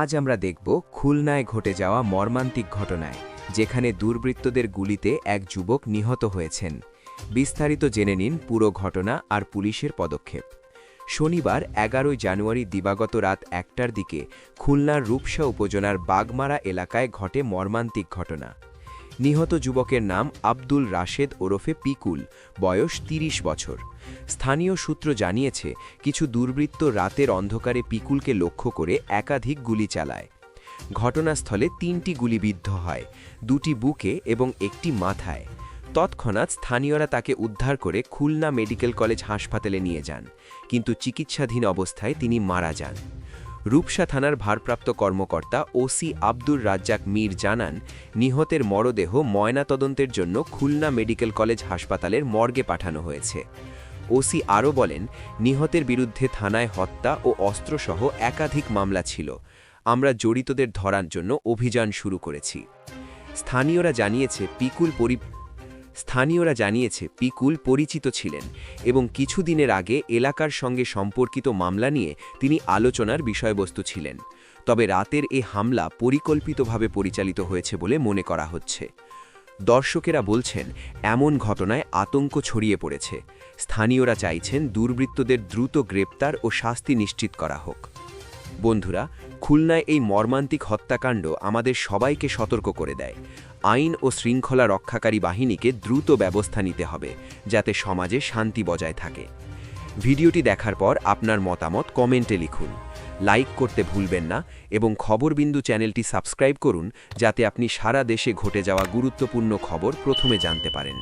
আজ আমরা দেখব খুলনায় ঘটে যাওয়া মর্মান্তিক ঘটনায়, যেখানে দুর্বৃত্তদের গুলিতে এক যুবক নিহত হয়েছেন। বিস্তারিত জেনে নিন পুরো ঘটনা আর পুলিশের পদক্ষেপ। শনিবার এগারোই জানুয়ারি দিবাগত রাত একটার দিকে খুলনার রূপসা উপজেলার বাগমারা এলাকায় ঘটে মর্মান্তিক ঘটনা। নিহত যুবকের নাম আব্দুল রাশেদ ওরফে পিকুল, বয়স ৩০ বছর। স্থানীয় সূত্র জানিয়েছে, কিছু দুর্বৃত্ত রাতের অন্ধকারে পিকুলকে লক্ষ্য করে একাধিক গুলি চালায়। ঘটনাস্থলে তিনটি গুলিবিদ্ধ হয়, দুটি বুকে এবং একটি মাথায়। তৎক্ষণাৎ স্থানীয়রা তাকে উদ্ধার করে খুলনা মেডিকেল কলেজ হাসপাতালে নিয়ে যান, কিন্তু চিকিৎসাধীন অবস্থায় তিনি মারা যান। রূপসা থানার ভারপ্রাপ্ত কর্মকর্তা ওসি আব্দুর রাজ্জাক মীর জানান, নিহতের মরদেহ ময়নাতদন্তের জন্য খুলনা মেডিকেল কলেজ হাসপাতালের মর্গে পাঠানো হয়েছে। ওসি আরও বলেন, নিহতের বিরুদ্ধে থানায় হত্যা ও অস্ত্রসহ একাধিক মামলা ছিল। আমরা জড়িতদের ধরার জন্য অভিযান শুরু করেছি। স্থানীয়রা জানিয়েছে, পিকুল পরি স্থানীয়রা জানিয়েছে, পিকুল পরিচিত ছিলেন এবং কিছুদিনের আগে এলাকার সঙ্গে সম্পর্কিত মামলা নিয়ে তিনি আলোচনার বিষয়বস্তু ছিলেন। তবে রাতের এ হামলা পরিকল্পিতভাবে পরিচালিত হয়েছে বলে মনে করা হচ্ছে। দর্শকেরা বলছেন, এমন ঘটনায় আতঙ্ক ছড়িয়ে পড়েছে। স্থানীয়রা চাইছেন দুর্বৃত্তদের দ্রুত গ্রেপ্তার ও শাস্তি নিশ্চিত করা হোক। বন্ধুরা, খুলনায় এই মর্মান্তিক হত্যাকাণ্ড আমাদের সবাইকে সতর্ক করে দেয়। আইন ও শৃঙ্খলা রক্ষাকারী বাহিনীকে দ্রুত ব্যবস্থা নিতে হবে, যাতে সমাজে শান্তি বজায় থাকে। ভিডিওটি দেখার পর আপনার মতামত কমেন্টে লিখুন। লাইক করতে ভুলবেন না এবং খবরবিন্দু চ্যানেলটি সাবস্ক্রাইব করুন, যাতে আপনি সারা দেশে ঘটে যাওয়া গুরুত্বপূর্ণ খবর প্রথমে জানতে পারেন।